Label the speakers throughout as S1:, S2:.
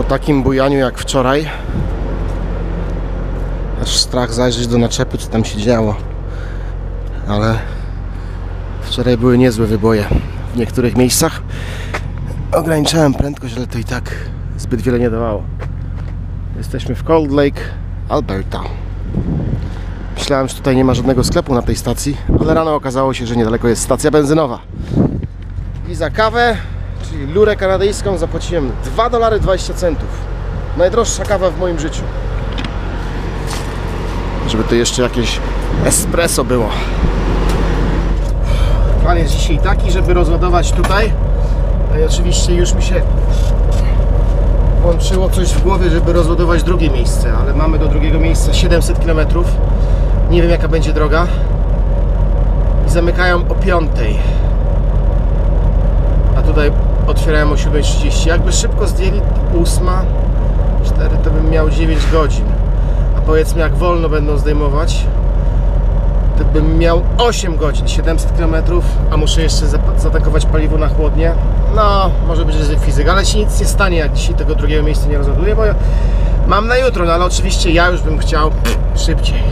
S1: po takim bujaniu jak wczoraj aż strach zajrzeć do naczepy, co tam się działo. Ale wczoraj były niezłe wyboje w niektórych miejscach. Ograniczałem prędkość, ale to i tak zbyt wiele nie dawało. Jesteśmy w Cold Lake, Alberta. Myślałem, że tutaj nie ma żadnego sklepu na tej stacji, ale rano okazało się, że niedaleko jest stacja benzynowa. I za kawę, czyli lurę kanadyjską, zapłaciłem 2 dolary 20 centów. Najdroższa kawa w moim życiu. Żeby to jeszcze jakieś espresso było. Plan jest dzisiaj taki, żeby rozładować tutaj. No i oczywiście już mi się włączyło coś w głowie, żeby rozładować drugie miejsce, ale mamy do drugiego miejsca 700 km. Nie wiem jaka będzie droga. I zamykają o 5. A tutaj otwierają o 7.30. Jakby szybko zdjęli to 8, 4 to bym miał 9 godzin. A powiedzmy jak wolno będą zdejmować, to bym miał 8 godzin, 700 km, a muszę jeszcze zatankować paliwo na chłodnie. No, może być fizyk, ale się nic nie stanie, jak dzisiaj tego drugiego miejsca nie rozładuję, bo mam na jutro, no ale oczywiście ja już bym chciał szybciej.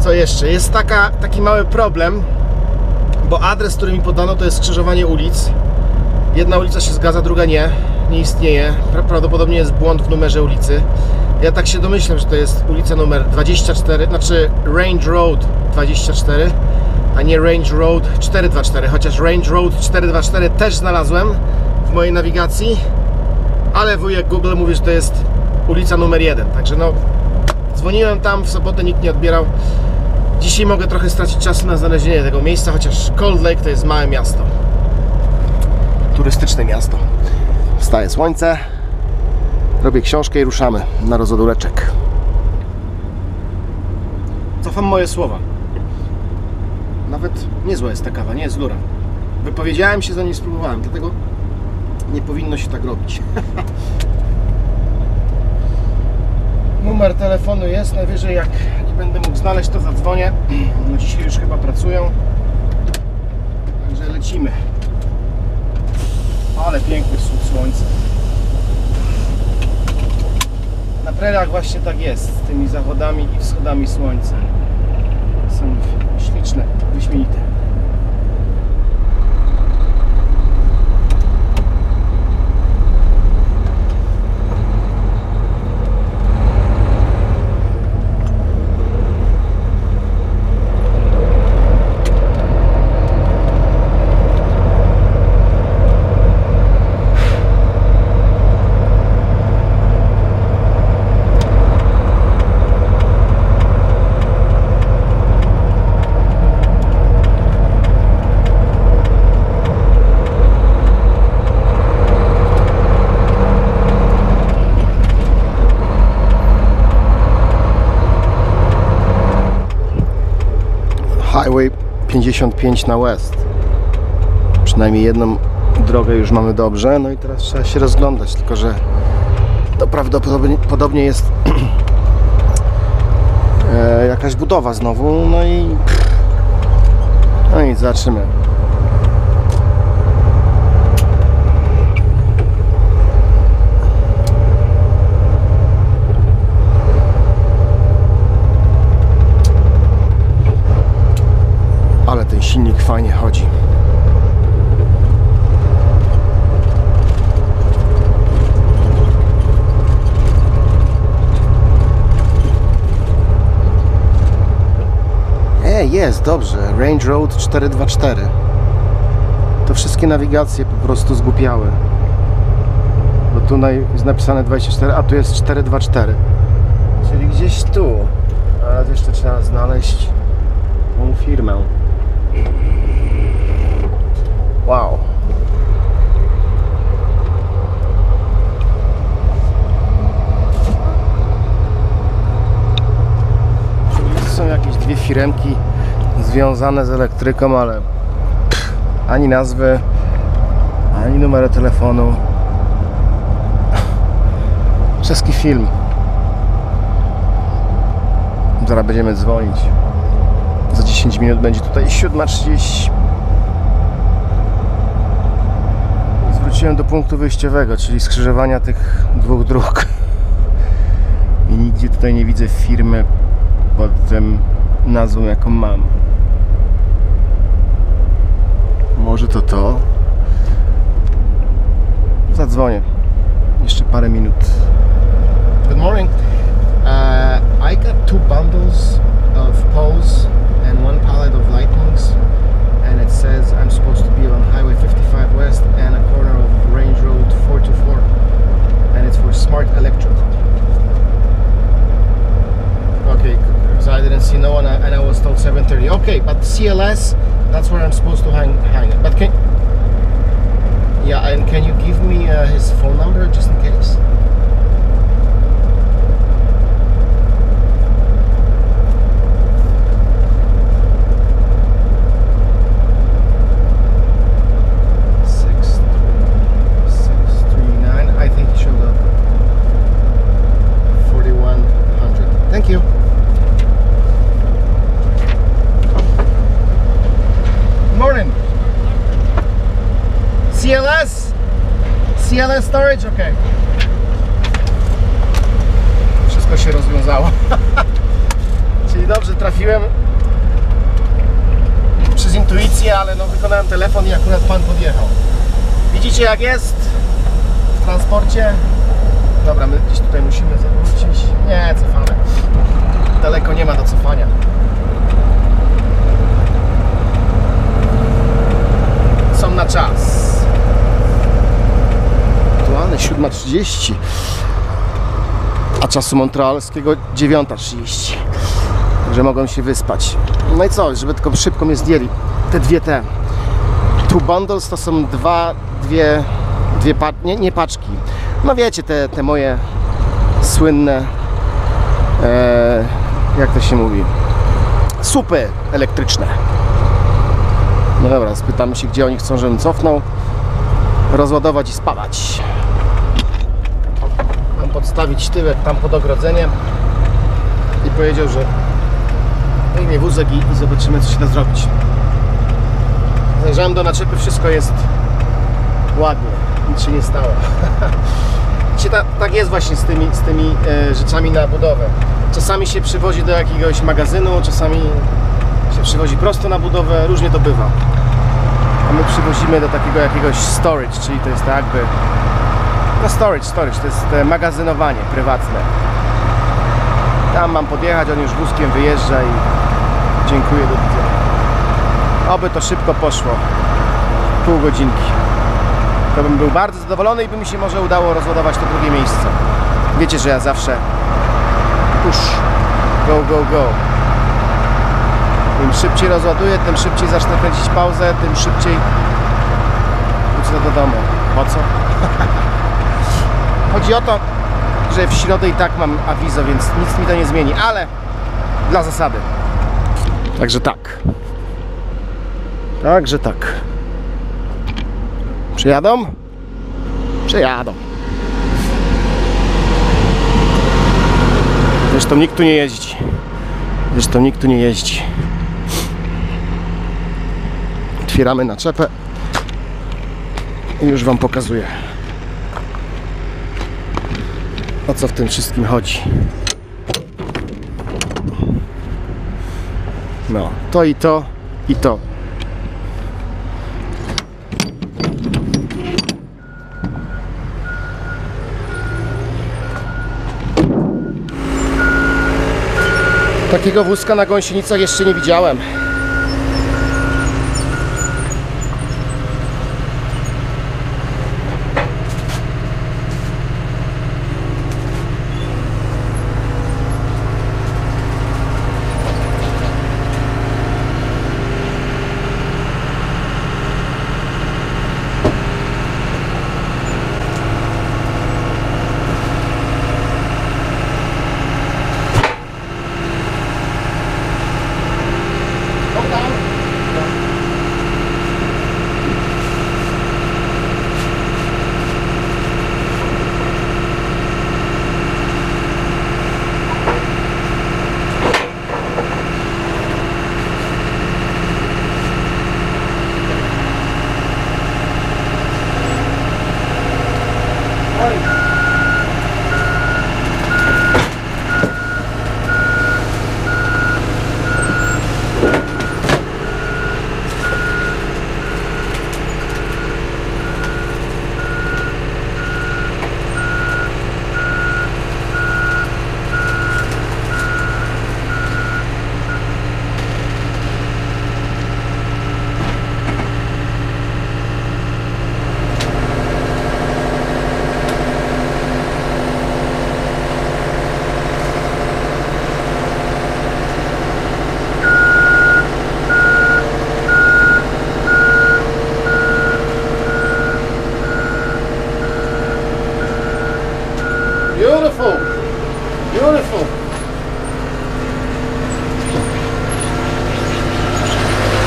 S1: Co jeszcze? Jest taka, taki mały problem, bo adres, który mi podano, to jest skrzyżowanie ulic. Jedna ulica się zgadza, druga nie. Nie istnieje. Pra- Prawdopodobnie jest błąd w numerze ulicy. Ja tak się domyślam, że to jest ulica numer 24, znaczy Range Road 24, a nie Range Road 424, chociaż Range Road 424 też znalazłem w mojej nawigacji, ale wujek Google mówi, że to jest ulica numer 1, także no dzwoniłem tam, w sobotę nikt nie odbierał. Dzisiaj mogę trochę stracić czasu na znalezienie tego miejsca, chociaż Cold Lake to jest małe miasto. Turystyczne miasto. Wstaje słońce, robię książkę i ruszamy na rozodureczek. Cofam moje słowa. Nawet niezła jest ta kawa, nie jest lura. Wypowiedziałem się, zanim spróbowałem, dlatego nie powinno się tak robić. Numer telefonu jest, najwyżej jak nie będę mógł znaleźć, to zadzwonię. No dzisiaj już chyba pracują. Także lecimy. Ale piękny wschód słońca. Na preriach właśnie tak jest, z tymi zachodami i wschodami słońca. Są śliczne, wyśmienite. 55 na west. Przynajmniej jedną drogę już mamy dobrze, no i teraz trzeba się rozglądać, tylko że to prawdopodobnie podobnie jest e, jakaś budowa znowu, no i no i zobaczymy. Fajnie chodzi. E, jest, dobrze. Range Road 424. To wszystkie nawigacje po prostu zgłupiały. Bo tu jest napisane 24, a tu jest 424. Czyli gdzieś tu. A jeszcze trzeba znaleźć tą firmę. Wow. Są jakieś dwie firemki związane z elektryką, ale pff, ani nazwy, ani numeru telefonu. Czeski film. Zaraz będziemy dzwonić. Za 10 minut będzie tutaj 7.30. Zwróciłem wróciłem do punktu wyjściowego, czyli skrzyżowania tych dwóch dróg. I nigdzie tutaj nie widzę firmy pod tym nazwą, jaką mam. Może to to? Zadzwonię. Jeszcze parę minut. Good morning. Uh, I got two bundles of poles and one pallet of lightnings. And it says I'm supposed to be on Highway 55 West and a corner of Range Road 424. And it's for Smart Electric. Okay, so I didn't see no one and I was told 7.30. Okay, but CLS, that's where I'm supposed to hang, hang it. But can... Yeah, and can you give me uh, his phone number just in case? CLS? CLS storage? Ok. Wszystko się rozwiązało. Czyli dobrze trafiłem przez intuicję, ale no wykonałem telefon i akurat pan podjechał. Widzicie jak jest w transporcie? Dobra, my gdzieś tutaj musimy zawrócić. Nie, cofamy. Daleko nie ma do cofania. Są na czas. Aktualne 7.30. A czasu montrealskiego 9.30. Także mogą się wyspać. No i co, żeby tylko szybko mnie zdjęli. Te dwie te. Two bundles to są dwa, dwie, dwie pa nie, nie paczki. No wiecie, te, te moje słynne e, jak to się mówi supy elektryczne. No dobra, spytamy się, gdzie oni chcą, żebym cofnął, rozładować i spawać. Podstawić tyłek tam pod ogrodzeniem i powiedział, że wyjmie wózek i, zobaczymy, co się da zrobić. Zajrzałem do naczepy, wszystko jest ładnie, nic się nie stało. Ta, tak jest właśnie z tymi, z tymi e, rzeczami na budowę. Czasami się przywozi do jakiegoś magazynu, czasami się przywozi prosto na budowę, różnie to bywa. A my przywozimy do takiego jakiegoś storage, czyli to jest tak jakby... No storage, storage, to jest e, magazynowanie prywatne. Tam mam podjechać, on już wózkiem wyjeżdża i dziękuję, do widzenia. Oby to szybko poszło. Pół godzinki. To bym był bardzo zadowolony i by mi się może udało rozładować to drugie miejsce. Wiecie, że ja zawsze push, go, go, go. Im szybciej rozładuję, tym szybciej zacznę kręcić pauzę, tym szybciej wrócę do domu. Po co? Chodzi o to, że w środę i tak mam awizo, więc nic mi to nie zmieni, ale dla zasady. Także tak. Także tak. Przyjadą? Przyjadą. Zresztą nikt tu nie jeździ. Zresztą nikt tu nie jeździ. Otwieramy naczepę i już Wam pokazuję o co w tym wszystkim chodzi. No, to i to, i to. Takiego wózka na gąsienicach jeszcze nie widziałem.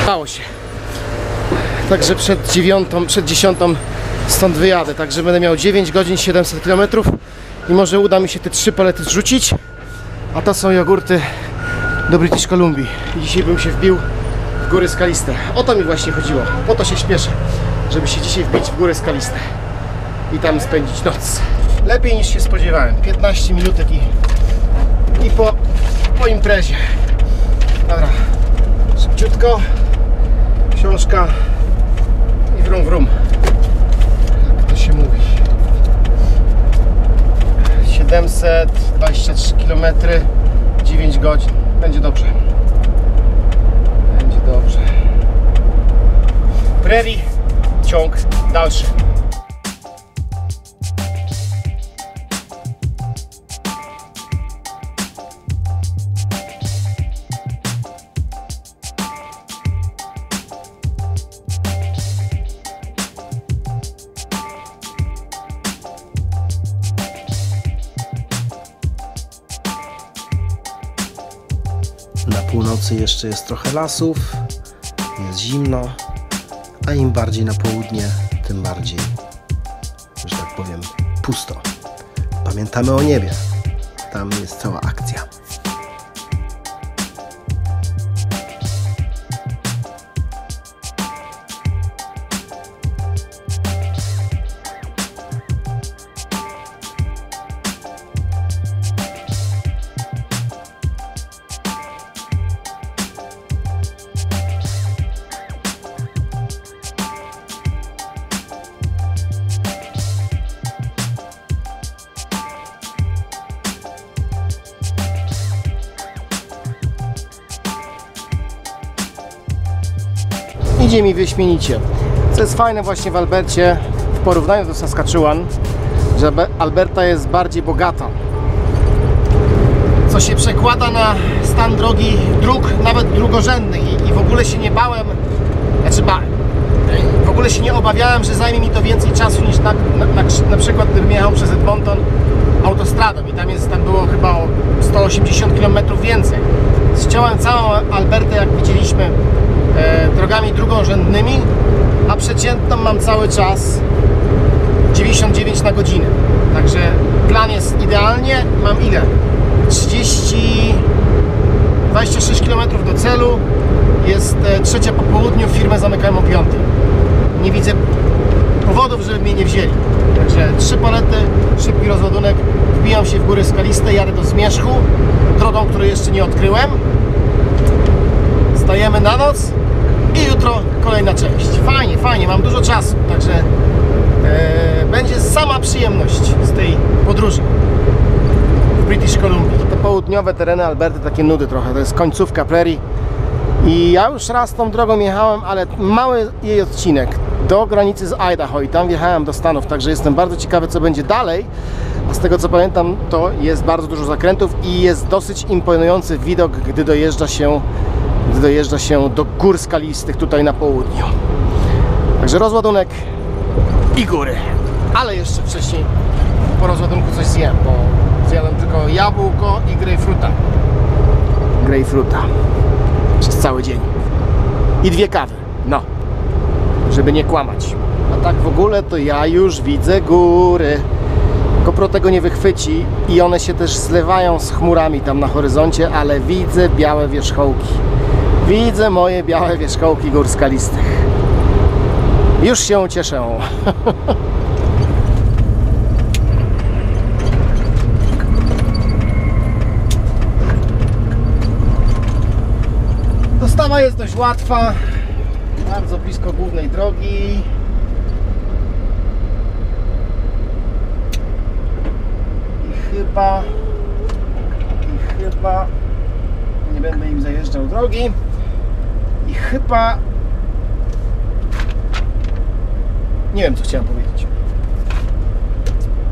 S1: Udało się. Także przed dziewiątą, przed dziesiątą stąd wyjadę. Także będę miał 9 godzin 700 km i może uda mi się te trzy palety zrzucić. A to są jogurty do British Columbia. I dzisiaj bym się wbił w góry skaliste. O to mi właśnie chodziło. Po to się śpieszę, żeby się dzisiaj wbić w góry skaliste i tam spędzić noc. Lepiej niż się spodziewałem. 15 minutek i, i po, po imprezie. Dobra, szybciutko. Książka i wrum wrum. Jak to się mówi. 723 km 9 godzin. Będzie dobrze. Będzie dobrze. Prairie, ciąg dalszy.
S2: Jeszcze jest trochę lasów, jest zimno, a im bardziej na południe, tym bardziej, że tak powiem, pusto. Pamiętamy o niebie. Tam jest cała akcja.
S1: Idzie mi wyśmienicie. Co jest fajne właśnie w Albercie w porównaniu do Saskatchewan, że Albe- Alberta jest bardziej bogata. Co się przekłada na stan drogi dróg, nawet drugorzędnych i, w ogóle się nie bałem, znaczy bałem. W ogóle się nie obawiałem, że zajmie mi to więcej czasu niż na, na, na, na przykład gdybym jechał przez Edmonton autostradą i tam jest, tam było chyba o 180 km więcej. Ściąłem całą Albertę, jak widzieliśmy, drogami drugorzędnymi, a przeciętną mam cały czas 99 na godzinę. Także plan jest idealnie. Mam ile? 30 26 km do celu. Jest e, trzecia po południu, firmę zamykałem o 5. Nie widzę powodów, żeby mnie nie wzięli. Także trzy palety, szybki rozładunek, wbijam się w góry skaliste, jadę do Zmierzchu, drogą, której jeszcze nie odkryłem. Stajemy na noc i jutro kolejna część. Fajnie, fajnie, mam dużo czasu, także e, będzie sama przyjemność z tej podróży w British Columbia. Te południowe tereny Alberty takie nudy trochę, to jest końcówka prerii i ja już raz tą drogą jechałem, ale mały jej odcinek do granicy z Idaho i tam wjechałem do Stanów, także jestem bardzo ciekawy co będzie dalej. A z tego co pamiętam, to jest bardzo dużo zakrętów i jest dosyć imponujący widok, gdy dojeżdża się, gdy dojeżdża się do gór skalistych tutaj na południu. Także rozładunek i góry. Ale jeszcze wcześniej po rozładunku coś zjem, bo zjadłem tylko jabłko i grejpfruta. Grejpfruta przez cały dzień. I dwie kawy. No, żeby nie kłamać. A tak w ogóle to ja już widzę góry. GoPro tego nie wychwyci i one się też zlewają z chmurami tam na horyzoncie, ale widzę białe wierzchołki. Widzę moje białe wierzchołki gór skalistych. Już się cieszę. Dostawa jest dość łatwa, bardzo blisko głównej drogi. I chyba, i chyba nie będę im zajeżdżał drogi. Chyba nie wiem co chciałem powiedzieć.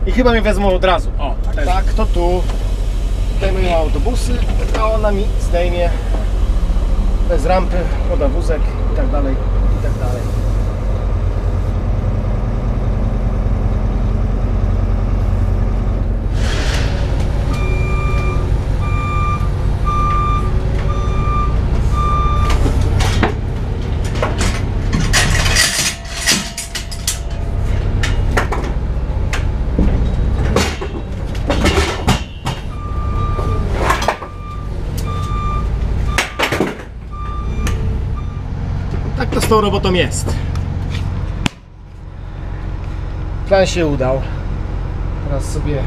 S1: I chyba mnie wezmą od razu. O, tak, tak to tu zdejmują autobusy, a ona mi zdejmie bez rampy, poda wózek i tak dalej, i tak dalej. Tą robotą jest. Plan się udał. Teraz sobie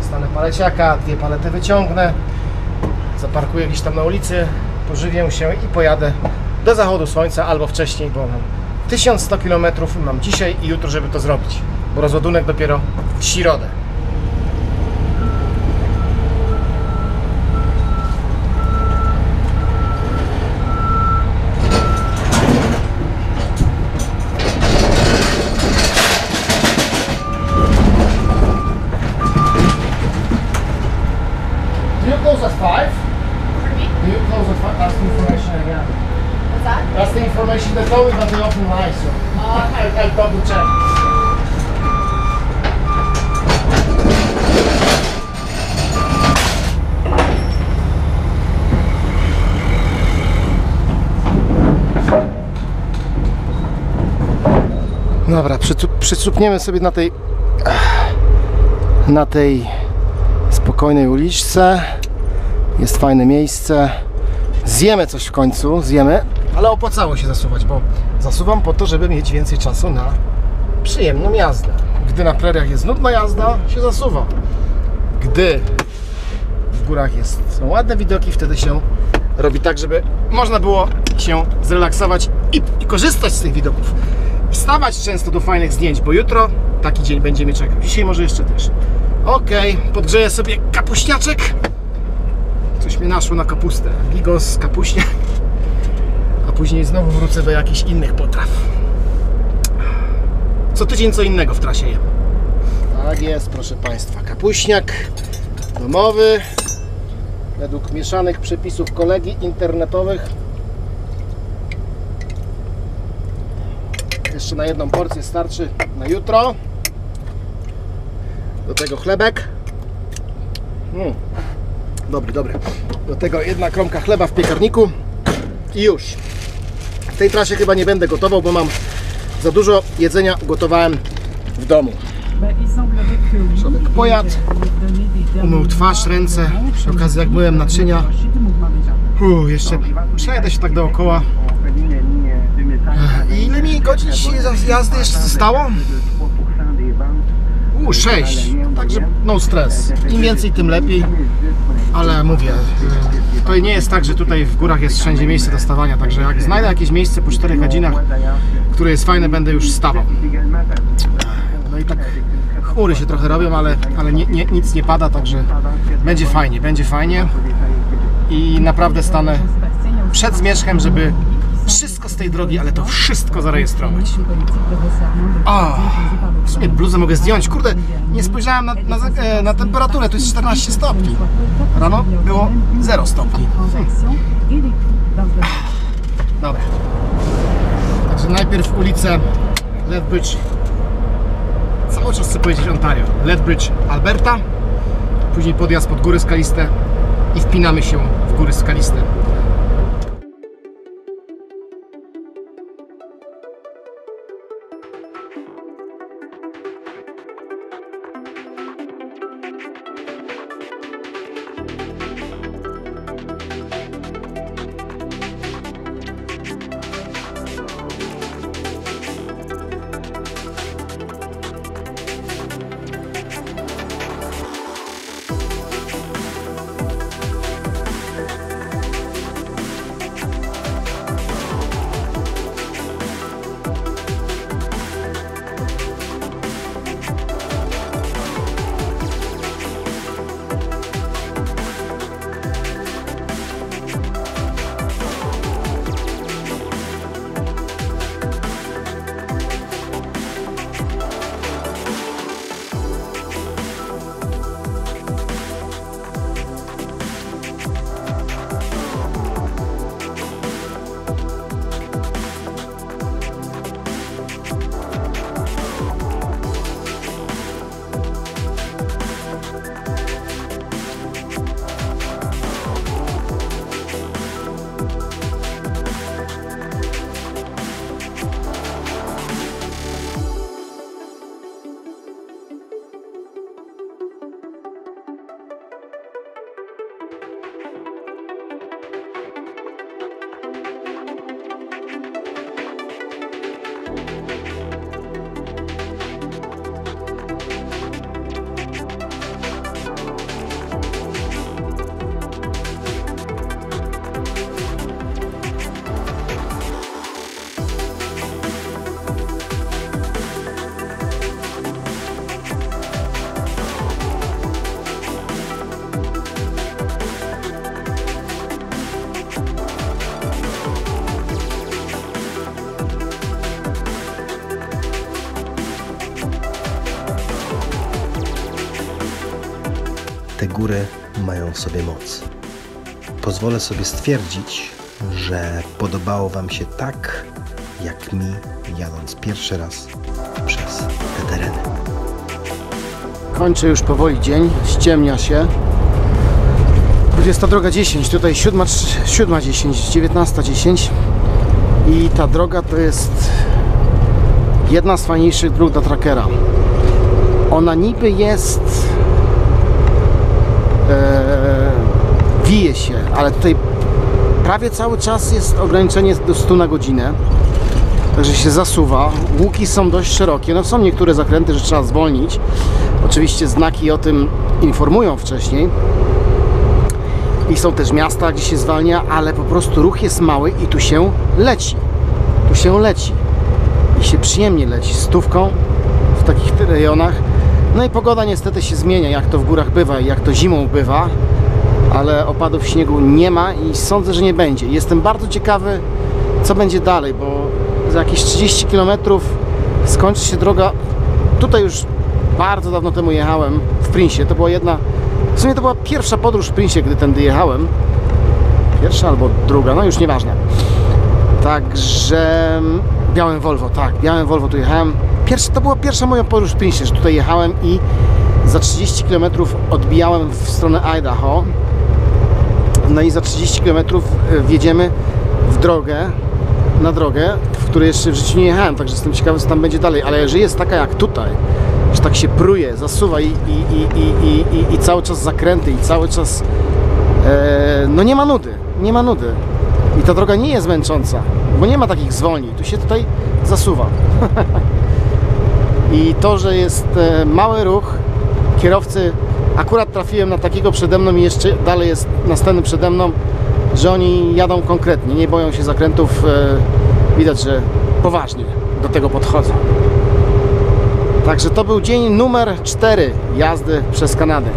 S1: dostanę paleciaka, dwie palety wyciągnę, zaparkuję gdzieś tam na ulicy, pożywię się i pojadę do zachodu słońca albo wcześniej, bo mam 1100 km mam dzisiaj i jutro, żeby to zrobić, bo rozładunek dopiero w środę. Do you close at 5? Do you close at 5? That's the information I got.
S3: What's that?
S1: The they told me, but they open high, so I, I'll double check. Dobra, przycupniemy sobie na tej na tej spokojnej uliczce. Jest fajne miejsce. Zjemy coś w końcu, zjemy, ale opłacało się zasuwać, bo zasuwam po to, żeby mieć więcej czasu na przyjemną jazdę. Gdy na preriach jest nudna jazda, się zasuwa. Gdy w górach jest, są ładne widoki, wtedy się robi tak, żeby można było się zrelaksować i, i korzystać z tych widoków. Wstawać często do fajnych zdjęć, bo jutro taki dzień będzie mnie czekał. Dzisiaj może jeszcze też. Ok, podgrzeję sobie kapuśniaczek. Coś mnie naszło na kapustę. Bigos, kapuśniak. A później znowu wrócę do jakichś innych potraw. Co tydzień co innego w trasie jem. Tak jest, proszę Państwa. Kapuśniak domowy. Według mieszanych przepisów kolegi internetowych. Jeszcze na jedną porcję starczy na jutro. Do tego chlebek. Mm. Dobry, dobry. Do tego jedna kromka chleba w piekarniku i już. W tej trasie chyba nie będę gotował, bo mam za dużo jedzenia ugotowałem w domu.
S4: Człowiek
S1: pojadł, umył twarz, ręce, przy okazji jak myłem naczynia. Uuu, jeszcze przejadę się tak dookoła. I ile mi godzin jazdy jeszcze zostało? Uuu, 6. Także no stres. Im więcej, tym lepiej. Ale mówię, to nie jest tak, że tutaj w górach jest wszędzie miejsce do stawania. Także jak znajdę jakieś miejsce po 4 godzinach, które jest fajne, będę już stawał. No i tak chmury się trochę robią, ale, ale nie, nie, nic nie pada, także będzie fajnie, będzie fajnie. I naprawdę stanę przed zmierzchem, żeby wszystko z tej drogi, ale to wszystko zarejestrować. A, w sumie bluzę mogę zdjąć. Kurde, nie spojrzałem na, na, e, na temperaturę, to jest 14 stopni. Rano było 0 stopni. Dobra. Także najpierw ulicę Lethbridge, cały czas chcę powiedzieć Ontario, Lethbridge, Alberta, później podjazd pod góry skaliste i wpinamy się w góry skaliste.
S2: Te góry mają w sobie moc. Pozwolę sobie stwierdzić, że podobało Wam się tak, jak mi jadąc pierwszy raz przez te tereny.
S1: Kończę już powoli dzień, ściemnia się. 20 droga 10, tutaj 7, 7 10, 19 10 i ta droga to jest jedna z fajniejszych dróg dla trackera. Ona niby jest wije się, ale tutaj prawie cały czas jest ograniczenie do 100 na godzinę. Także się zasuwa. Łuki są dość szerokie. No są niektóre zakręty, że trzeba zwolnić. Oczywiście znaki o tym informują wcześniej. I są też miasta, gdzie się zwalnia, ale po prostu ruch jest mały i tu się leci. Tu się leci. I się przyjemnie leci stówką w takich rejonach. No i pogoda niestety się zmienia, jak to w górach bywa i jak to zimą bywa. Ale opadów śniegu nie ma i sądzę, że nie będzie. Jestem bardzo ciekawy, co będzie dalej, bo za jakieś 30 km skończy się droga. Tutaj już bardzo dawno temu jechałem w Prinsie. To była jedna, w sumie to była pierwsza podróż w Prinsie, gdy tędy jechałem. Pierwsza albo druga, no już nieważne. Także białym Volvo, tak, białym Volvo tu jechałem. Pierwsza, to była pierwsza moja podróż w Prinsie, że tutaj jechałem i za 30 km odbijałem w stronę Idaho. No i za 30 km wjedziemy w drogę, na drogę, w której jeszcze w życiu nie jechałem, także jestem ciekawy, co tam będzie dalej. Ale jeżeli jest taka jak tutaj, że tak się pruje, zasuwa i, i, i, i, i, i, i cały czas zakręty i cały czas e, no nie ma nudy, nie ma nudy. I ta droga nie jest męcząca, bo nie ma takich zwolnień, tu się tutaj zasuwa. I to, że jest e, mały ruch, kierowcy, akurat trafiłem na takiego przede mną i jeszcze dalej jest następny przede mną, że oni jadą konkretnie, nie boją się zakrętów. e, Widać, że poważnie do tego podchodzą. Także to był dzień numer 4 jazdy przez Kanadę.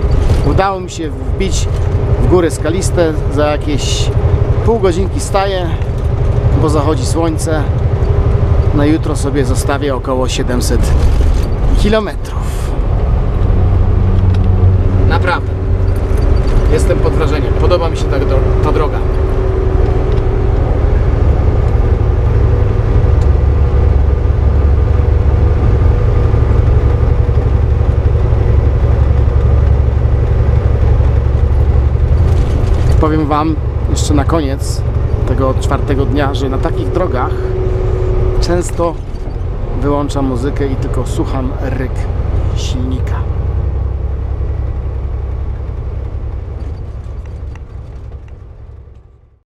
S1: Udało mi się wbić w góry skaliste. Za jakieś pół godzinki staję, bo zachodzi słońce. Na jutro sobie zostawię około 700 kilometrów. Naprawdę. Jestem pod wrażeniem. Podoba mi się ta, ta droga. Powiem Wam jeszcze na koniec tego czwartego dnia, że na takich drogach często wyłączam muzykę i tylko słucham ryk silnika.